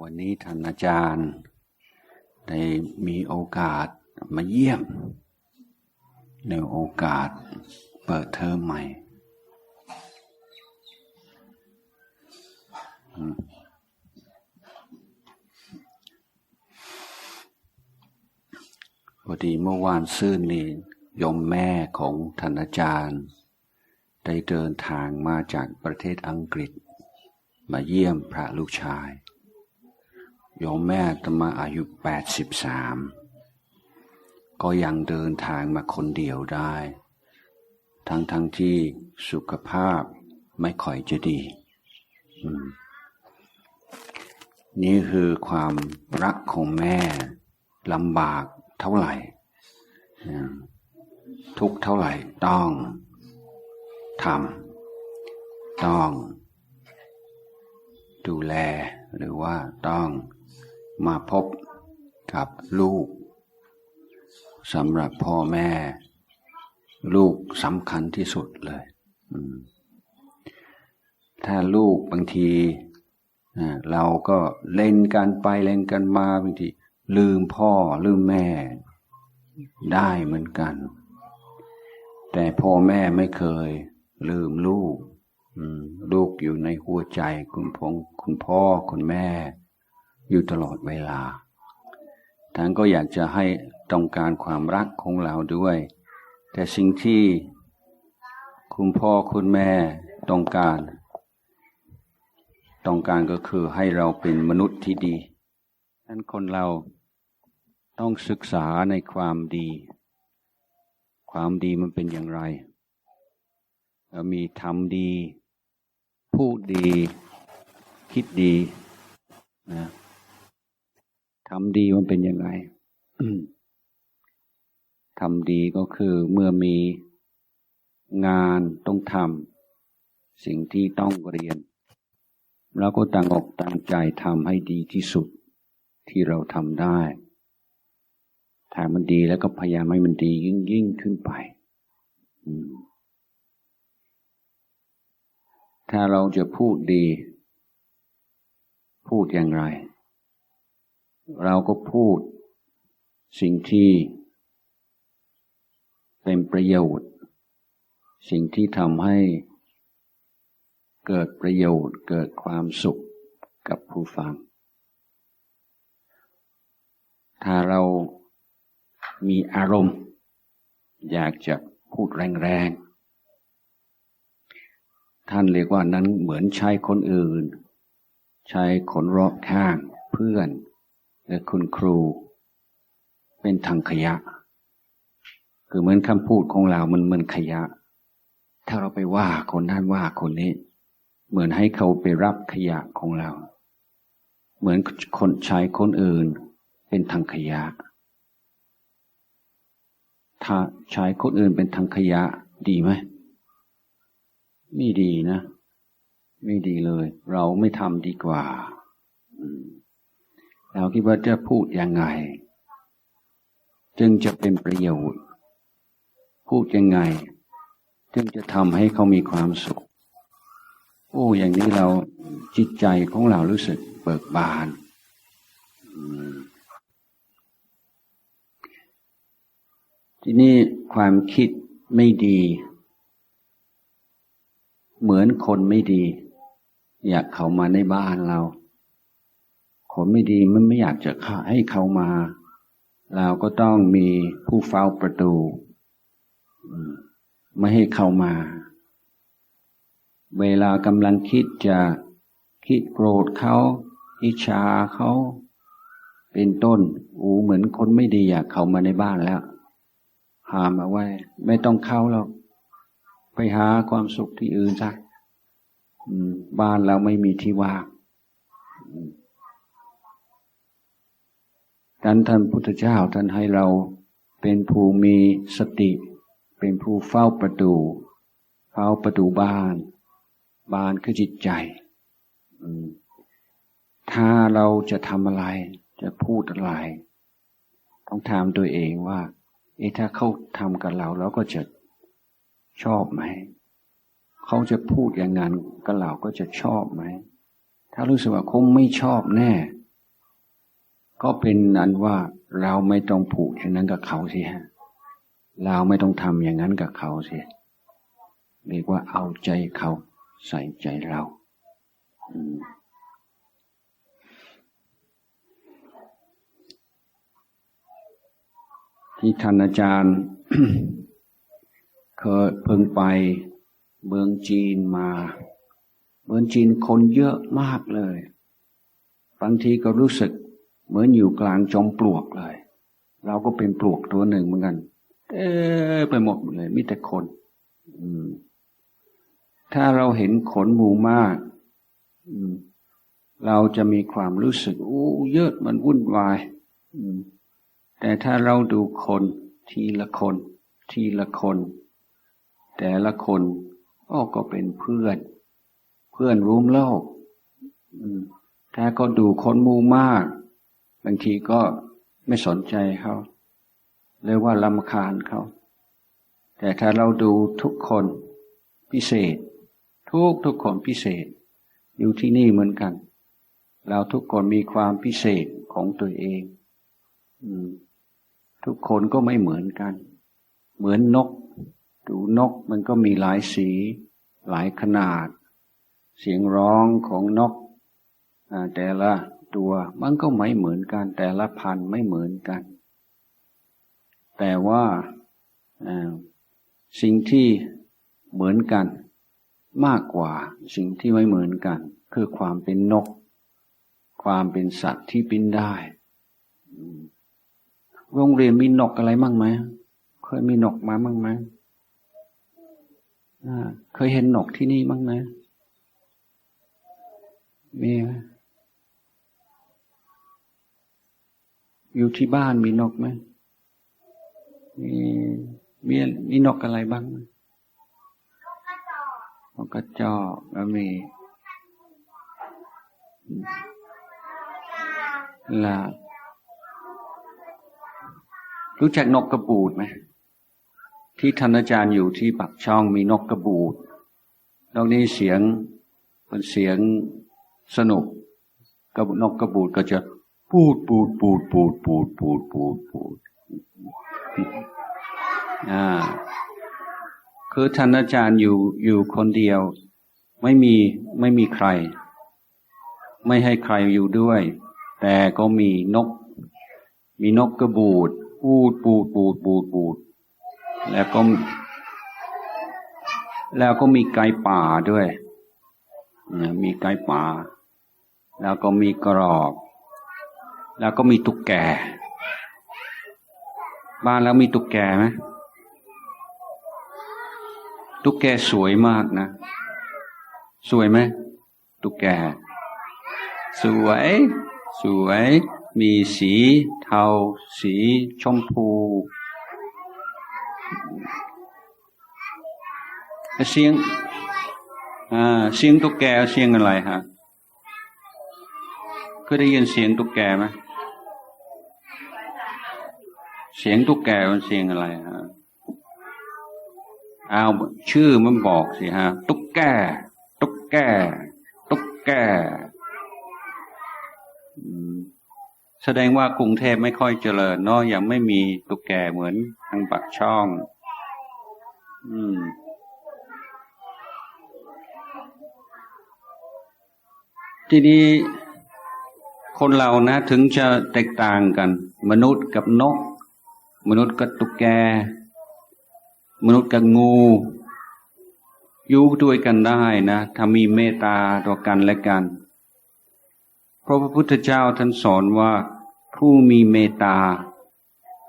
วันนี้ท่านอาจารย์ ได้มีโอกาสมาเยี่ยม ในโอกาสเปิดเทอมใหม่ พอดีเมื่อวานซื่นนี่ยมแม่ของท่านอาจารย์ ได้เดินทางมาจากประเทศอังกฤษ มาเยี่ยมพระลูกชาย โยมแม่ตมาอายุแปดสิบสามก็ยังเดินทางมาคนเดียวได้ ทั้งทั้งที่สุขภาพไม่ค่อยจะดี นี่คือความรักของแม่ลำบากเท่าไหร่ ทุกเท่าไหร่ต้องทำต้อง ดูแลหรือว่าต้อง มาพบกับลูกสำหรับพ่อแม่ ลูกสำคัญที่สุดเลยถ้าลูกบางทีเราก็เล่นกันไปเล่นกันมาบางทีลืมพ่อลืมแม่ได้เหมือนกัน แต่พ่อแม่ไม่เคย ลืมลูกลูกอยู่ในหัวใจคุณพงคุณพ่อคุณแม่ อยู่ตลอดเวลาท่านก็อยากจะให้ต้องการความรักของเราด้วย แต่สิ่งที่คุณพ่อคุณแม่ต้องการ ต้องการก็คือให้เราเป็นมนุษย์ที่ดีนั้นคนเราต้องศึกษาในความดี ความดีมันเป็นอย่างไรเรามีทำดี พูดดี คิดดีนะ ทำดีมันเป็นยังไงทำดีก็คือเมื่อมีงานต้องทำสิ่งที่ต้องเรียนเราก็ตั้งอกตั้งใจทำให้ดีที่สุดที่เราทำได้ถ้ามันดีแล้วก็พยายามให้มันดียิ่งยิ่งขึ้นไปอืมถ้าเราจะพูดดี พูดอย่างไร เราก็พูดสิ่งที่เป็นประโยชน์ สิ่งที่ทำให้เกิดประโยชน์เกิดความสุขกับผู้ฟัง ถ้าเรามีอารมณ์ อยากจะพูดแรงๆ ท่านเรียกว่านั้นเหมือนใช้คนอื่น ใช้คนรอบข้างเพื่อน และคุณครู เป็นทางขยะ คือเหมือนคำพูดของเรา มันเหมือนขยะ ถ้าเราไปว่าคนนั้นว่าคนนี้ เหมือนให้เขาไปรับขยะของเรา เหมือนคนใช้คนอื่น เป็นทางขยะ ถ้าใช้คนอื่นเป็นทางขยะดีไหมไม่ดีนะ ไม่ดีเลย เราไม่ทำดีกว่า เราคิดว่าจะพูดยังไง จึงจะเป็นประโยชน์ พูดยังไง จึงจะทำให้เขามีความสุข โอ้อย่างนี้เราจิตใจของเรารู้สึกเบิกบานทีนี้ความคิดไม่ดี เหมือนคนไม่ดี อยากเข้ามาในบ้านเรา คนไม่ดีมันไม่อยากจะให้เขามา เราก็ต้องมีผู้เฝ้าประตูไม่ให้เข้ามา เวลากำลังคิดจะคิดโกรธเขาอิจฉาเขาเป็นต้น อูเหมือนคนไม่ดีอยากเข้ามาในบ้านแล้วหามเอาไว้ ไม่ต้องเข้าแล้วไปหาความสุขที่อื่นซะบ้านเราไม่มีที่ว่าง ดันท่านพุทธเจ้าท่านให้เราเป็นผู้มีสติ เป็นผู้เฝ้าประตู เฝ้าประตูบ้าน บ้านคือจิตใจถ้าเราจะทำอะไร จะพูดอะไร ต้องถามตัวเองว่า เอถ้าเขาทำกับเราเราก็จะชอบไหม เขาจะพูดอย่างนั้นกับเราก็จะชอบไหมถถ้ารู้สึกว่าคงไม่ชอบแน่ ก็เป็นนันว่าเราไม่ต้องผูกอย่างนั้นกับเขาสิฮะเราไม่ต้องทำอย่างนั้นกับเขาสิเรียกว่าเอาใจเขาใส่ใจเราที่ท่านอาจารย์ เคยเพิ่งไปเมืองจีนมา เมืองจีนคนเยอะมากเลย บางทีก็รู้สึก เหมือนอยู่กลางจอมปลวกเลย เราก็เป็นปลวกตัวหนึ่งเหมือนกัน เออไปหมดเลยมีแต่คนถ้าเราเห็นขนหมูมากเราจะมีความรู้สึกโอ้เยอะมันวุ่นวายแต่ถ้าเราดูคนทีละคน ทีละคน แต่ละคนอ้ก็เป็นเพื่อน เพื่อนร่วมโลกถ้าก็ดูคนมูมากางทีก็ไม่สนใจเขาเรียกว่าลำคาญเขาแต่ถ้าเราดูทุกคนพิเศษ ทุกทุกคนพิเศษ อยู่ที่นี่เหมือนกัน เราทุกคนมีความพิเศษของตัวเองทุกคนก็ไม่เหมือนกัน เหมือนนก ดูนกมันก็มีหลายสี หลายขนาด เสียงร้องของนกแต่ละ ตัว มันก็ไม่เหมือนกัน แต่ละพันไม่เหมือนกัน แต่ว่าสิ่งที่เหมือนกัน มากกว่าสิ่งที่ไม่เหมือนกัน คือความเป็นนก ความเป็นสัตว์ที่บินได้โรงเรียนมีนกอะไรมั่งไหมเคยมีนกมามั่งไหมเคยเห็นนกที่นี่มั่งไหมมีไหม อยู่ที่บ้านมีนกไหมมีมีมีนกอะไรบ้างนกกระจอกแล้วมีลารู้จักนกกระบูดไหมที่ท่านอาจารย์อยู่ที่ปักช่องมีนกกระบูดนกนี้เสียงเป็นเสียงสนุกกับนกกระบูดก็จะ ปูดปูดปูดปูดปูดปูดปูดปูดอ่าคือท่านอาจารย์อยู่อยู่คนเดียว ไม่มีไม่มีใคร ไม่ให้ใครอยู่ด้วย แต่ก็มีนก มีนกกระบูดปูดปูดปูดปูดปูด แล้วก็ แล้วก็มีไก่ป่าด้วยมีไก่ป่า แล้วก็มีกรอก แล้วก็มีตุ๊กแก บ้านแล้วมีตุ๊กแกไหมตุ๊กแกสวยมากนะ สวยไหมตุ๊กแก สวย สวย มีสีเทา สีชมพูเสียงอ่าเสียงตุ๊กแกเสียงอะไรฮะเคยได้ยินเสียงตุ๊กแกไหม เสียงตุ๊กแกมันเสียงอะไรฮะเอาชื่อมันบอกสิฮะ ตุ๊กแกตุ๊กแกตุ๊กแกแสดงว่ากรุงเทพไม่ค่อยเจริญเนาะยังไม่มีตุ๊กแกเหมือนทางปักช่อง อืมทีนี้คนเรานะ ถึงจะแตกต่างกัน มนุษย์กับนก มนุษย์กับตุ๊กแก มนุษย์กับงู อยู่ด้วยกันได้นะถ้ามีเมตตาต่อกันและกันเพระพุทธเจ้าท่านสอนว่าผู้มีเมตตา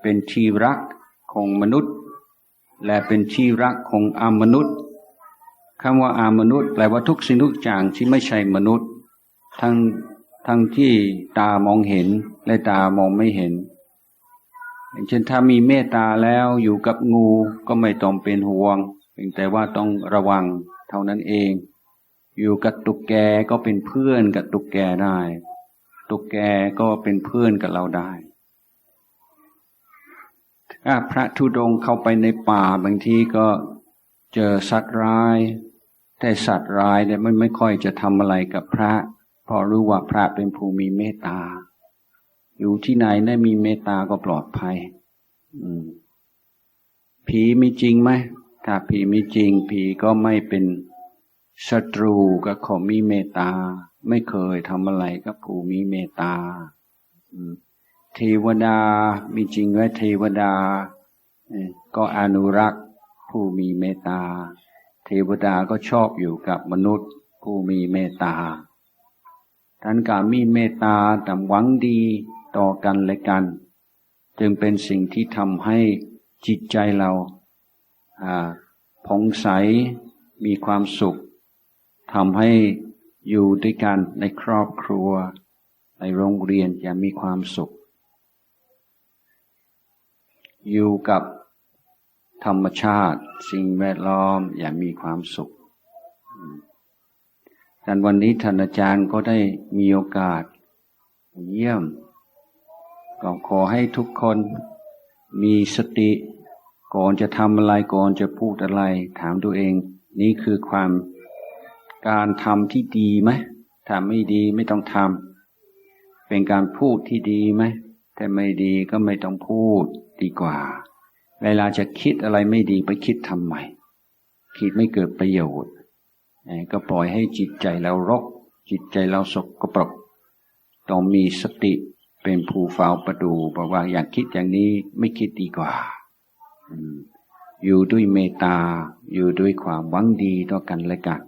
เป็นที่รักของมนุษย์ และเป็นที่รักของอามนุษย์คำว่าอามนุษย์แปลว่าทุกสิ่งทุกอย่างที่ไม่ใช่มนุษย์ ทั้งทั้งที่ตามองเห็นและตามองไม่เห็น อย่างเช่นถ้ามีเมตตาแล้วอยู่กับงูก็ไม่ต้องเป็นห่วงเพียงแต่ว่าต้องระวังเท่านั้นเอง อยู่กับตุกแกก็เป็นเพื่อนกับตุกแกได้ ตุ๊กแกก็เป็นเพื่อนกับเราได้ถ้าพระธุดงเข้าไปในป่าบางทีก็เจอสัตว์ร้ายแต่สัตว์ร้ายเนี่ยไม่ไม่ค่อยจะทำอะไรกับพระเพเพราะรู้ว่าพระเป็นผู้มีเมตตา อยู่ที่ไหนได้มีเมตตาก็ปลอดภัย อืม ผีมีจริงไหมถ้าผีมีจริง ผีก็ไม่เป็นศัตรูกับคนมีเมตตา ไม่เคยทำอะไรกับผู้มีเมตตาเทวดามีจริงไหมเทวดาก็อนุรักษ์ผู้มีเมตตา เทวดาก็ชอบอยู่กับมนุษย์ผู้มีเมตตาท่านการมีเมตตาแต่หวังดี ต่อกันและกัน จึงเป็นสิ่งที่ทำให้จิตใจเราผ่องใสมีความสุขทำให้อยู่ด้วยกันในครอบครัว ในโรงเรียนอย่างมีความสุข อยู่กับธรรมชาติสิ่งแวดล้อมอย่างมีความสุขดังวันนี้ท่านอาจารย์ก็ได้มีโอกาส เยี่ยม ก็ขอให้ทุกคนมีสติ ก่อนจะทำอะไรก่อนจะพูดอะไร ถามตัวเอง นี่คือความการทำที่ดีไหมถ้าไม่ดีไม่ต้องทำเป็นการพูดที่ดีไหมถ้าไม่ดีก็ไม่ต้องพูดดีกว่า เวลาจะคิดอะไรไม่ดีไปคิดทำไมคิดไม่เกิดประโยชน์ก็ปล่อยให้จิตใจเรารก จิตใจเราสกปรกต้องมีสติ เป็นผู้เฝ้าประดูบอกว่าอยากคิดอย่างนี้ไม่คิดดีกว่าอยู่ด้วยเมตตา อยู่ด้วยความหวังดีต่อกันและกัน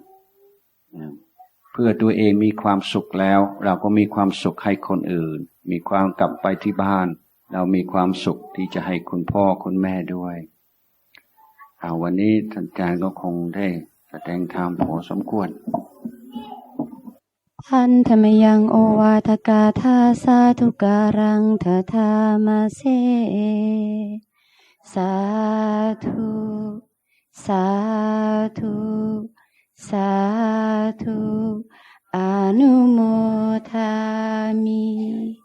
เพื่อตัวเองมีความสุขแล้ว เราก็มีความสุขให้คนอื่น มีความกลับไปที่บ้าน เรามีความสุขที่จะให้คุณพ่อคุณแม่ด้วยเอาวันนี้ท่านอาจารย์ก็คงได้แสดงธรรมพอสมควร พันธรรมยังโอวาทกาธาสาธุการังทธามาเซสาธุสาธุสาธุอนุโมทามิ